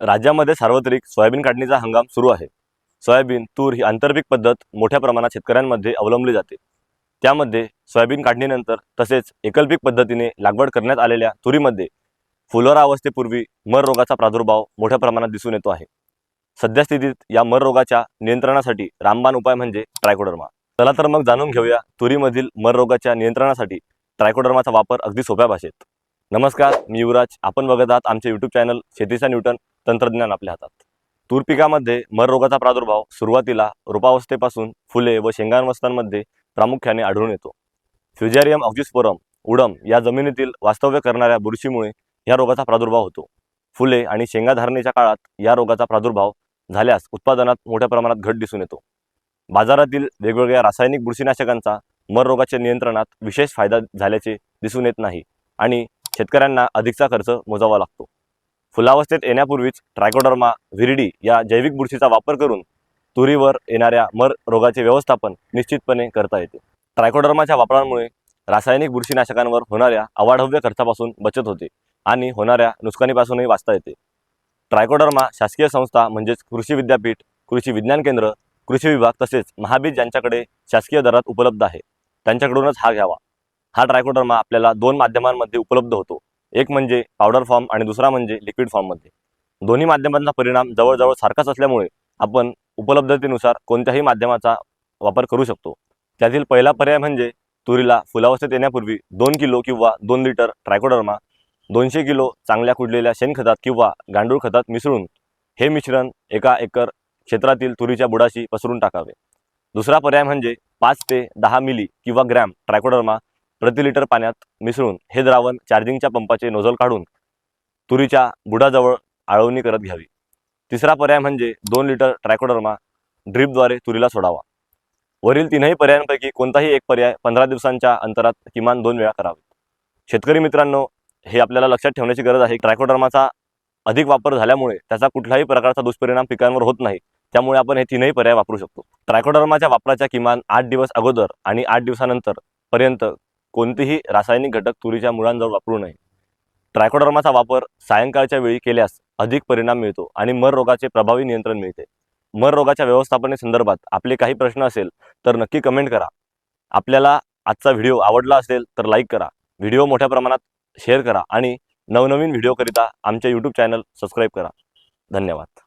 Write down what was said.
राज्यामध्ये सार्वत्रिक सोयाबीन काढणीचा हंगाम सुरू आहे. सोयाबीन तूर ही आंतरपीक पद्धत मोठ्या प्रमाणात शेतकऱ्यांमध्ये अवलंबली जाते. त्यामध्ये सोयाबीन काढणीनंतर तसेच एकलपीक पद्धतीने लागवड करण्यात आलेल्या तुरीमध्ये फुलोरा अवस्थेपूर्वी मर रोगाचा प्रादुर्भाव मोठ्या प्रमाणात दिसून येतो आहे. सध्या स्थितीत या मर रोगाच्या नियंत्रणासाठी रामबाण उपाय म्हणजे ट्रायकोडर्मा. चला तर मग जाणून घेऊया तुरीमधील मर रोगाच्या नियंत्रणासाठी ट्रायकोडर्माचा वापर अगदी सोप्या भाषेत. नमस्कार मी युवराज. आपण बघत आहात आमचे यूट्यूब चॅनल शेतीचा न्यूटन. तंत्रज्ञान आपल्या हातात. तूर पिकामध्ये मर रोगाचा प्रादुर्भाव सुरुवातीला रोपावस्थेपासून फुले व शेंगांवस्थांमध्ये प्रामुख्याने आढळून येतो. फ्युजेरियम ऑक्झिस्पोरम उडम या जमिनीतील वास्तव्य करणाऱ्या बुरशीमुळे या रोगाचा प्रादुर्भाव होतो. फुले आणि शेंगा धारणेच्या काळात या रोगाचा प्रादुर्भाव झाल्यास उत्पादनात मोठ्या प्रमाणात घट दिसून येतो. बाजारातील वेगवेगळ्या रासायनिक बुरशीनाशकांचा मर रोगाच्या नियंत्रणात विशेष फायदा झाल्याचे दिसून येत नाही आणि शेतकऱ्यांना अधिकचा खर्च मोजावा लागतो. फुलावस्थेत येण्यापूर्वीच ट्रायकोडर्मा व्हिरिडी या जैविक बुरशीचा वापर करून तुरीवर येणाऱ्या मर रोगाचे व्यवस्थापन निश्चितपणे करता येते. ट्रायकोडर्माच्या वापरामुळे रासायनिक बुरशीनाशकांवर होणाऱ्या अवाढव्य खर्चापासून बचत होते आणि होणाऱ्या नुकसानीपासूनही वाचता येते. ट्रायकोडर्मा शासकीय संस्था म्हणजेच कृषी विद्यापीठ कृषी विज्ञान केंद्र कृषी विभाग तसेच महाबीज ज्यांच्याकडे शासकीय दरात उपलब्ध आहे त्यांच्याकडूनच हा घ्यावा. हा ट्रायकोडर्मा आपल्याला दोन माध्यमांमध्ये उपलब्ध होतो. एक म्हणजे पावडर फॉर्म आणि दुसरा म्हणजे लिक्विड फॉर्ममध्ये दोन्ही माध्यमांचा परिणाम जवळजवळ सारखाच असल्यामुळे आपण उपलब्धतेनुसार कोणत्याही माध्यमाचा वापर करू शकतो. त्यातील पहिला पर्याय म्हणजे तुरीला फुलावस्थेत येण्यापूर्वी दोन किलो किंवा दोन लिटर ट्रायकोडर्मा दोनशे किलो चांगल्या कुडलेल्या शेणखतात किंवा गांडूळ खतात मिसळून हे मिश्रण एका एकर क्षेत्रातील तुरीच्या बुडाशी पसरून टाकावे. दुसरा पर्याय म्हणजे पाच ते दहा मिली किंवा ग्रॅम ट्रायकोडर्मा प्रति लिटर पाण्यात मिसळून हे द्रावण चार्जिंगच्या पंपाचे नोझल काढून तुरीच्या बुडाजवळ आळवणी करत घ्यावी. तिसरा पर्याय म्हणजे दोन लिटर ट्रायकोडर्मा ड्रीपद्वारे तुरीला सोडावा. वरील तीनही पर्यायांपैकी कोणताही एक पर्याय पंधरा दिवसांच्या अंतरात किमान दोन वेळा करावे. शेतकरी मित्रांनो हे आपल्याला लक्षात ठेवण्याची गरज आहे ट्रायकोडर्माचा अधिक वापर झाल्यामुळे त्याचा कुठल्याही प्रकारचा दुष्परिणाम पिकांवर होत नाही. त्यामुळे आपण हे तीनही पर्याय वापरू शकतो. ट्रायकोडर्माच्या वापराच्या किमान आठ दिवस अगोदर आणि आठ दिवसानंतर पर्यंत कोणतेही रासायनिक घटक तुरीच्या मुळांजवळ वापरू नये. ट्रायकोडर्माचा वापर सायंकाळच्या वेळी केल्यास अधिक परिणाम मिळतो आणि मर रोगाचे प्रभावी नियंत्रण मिळते. मर रोगाच्या व्यवस्थापनेसंदर्भात आपले काही प्रश्न असेल तर नक्की कमेंट करा. आपल्याला आजचा व्हिडिओ आवडला असेल तर लाईक करा. व्हिडिओ मोठ्या प्रमाणात शेअर करा आणि नवनवीन व्हिडिओकरिता आमच्या यूट्यूब चॅनल सबस्क्राईब करा. धन्यवाद.